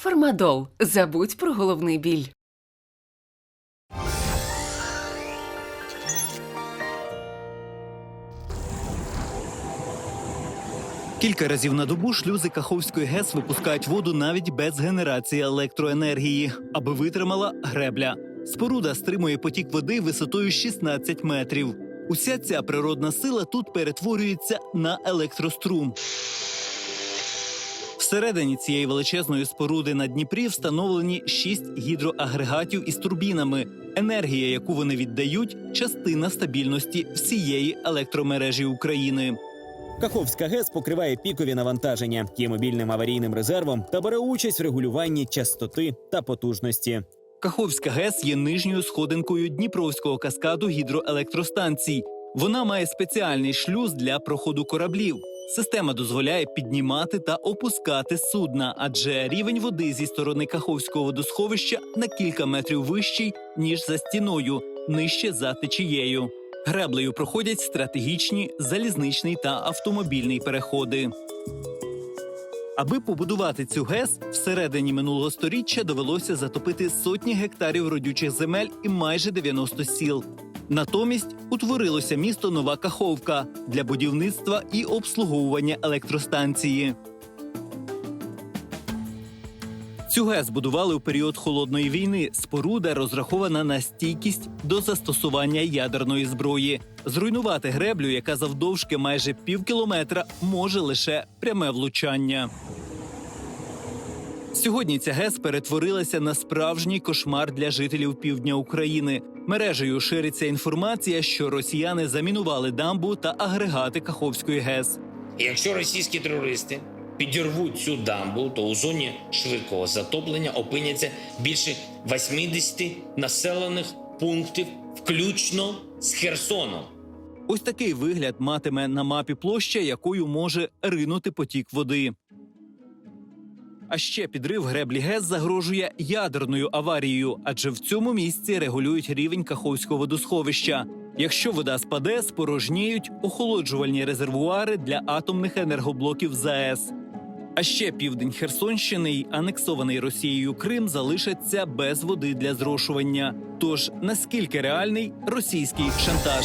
Фармадол. Забудь про головний біль. Кілька разів на добу шлюзи Каховської ГЕС випускають воду навіть без генерації електроенергії, аби витримала гребля. Споруда стримує потік води висотою 16 метрів. Уся ця природна сила тут перетворюється на електрострум. Всередині цієї величезної споруди на Дніпрі встановлені шість гідроагрегатів із турбінами. Енергія, яку вони віддають, частина стабільності всієї електромережі України. Каховська ГЕС покриває пікові навантаження, є мобільним аварійним резервом та бере участь в регулюванні частоти та потужності. Каховська ГЕС є нижньою сходинкою Дніпровського каскаду гідроелектростанцій. Вона має спеціальний шлюз для проходу кораблів. Система дозволяє піднімати та опускати судна, адже рівень води зі сторони Каховського водосховища на кілька метрів вищий ніж за стіною, нижче за течією. Греблею проходять стратегічні залізничний та автомобільний переходи. Аби побудувати цю ГЕС, всередині минулого сторіччя довелося затопити сотні гектарів родючих земель і майже 90 сіл. Натомість утворилося місто Нова Каховка для будівництва і обслуговування електростанції. Цю ГЕС будували у період холодної війни. Споруда розрахована на стійкість до застосування ядерної зброї. Зруйнувати греблю, яка завдовжки майже пів кілометра, може лише пряме влучання. Сьогодні ця ГЕС перетворилася на справжній кошмар для жителів півдня України. Мережею шириться інформація, що росіяни замінували дамбу та агрегати Каховської ГЕС. Якщо російські терористи підірвуть цю дамбу, то у зоні швидкого затоплення опиняться більше 80 населених пунктів, включно з Херсоном. Ось такий вигляд матиме на мапі площа, якою може ринути потік води. А ще підрив греблі ГЕС загрожує ядерною аварією, адже в цьому місці регулюють рівень Каховського водосховища. Якщо вода спаде, спорожніють охолоджувальні резервуари для атомних енергоблоків ЗАЕС. А ще південь Херсонщини й анексований Росією Крим залишаться без води для зрошування. Тож наскільки реальний російський шантаж?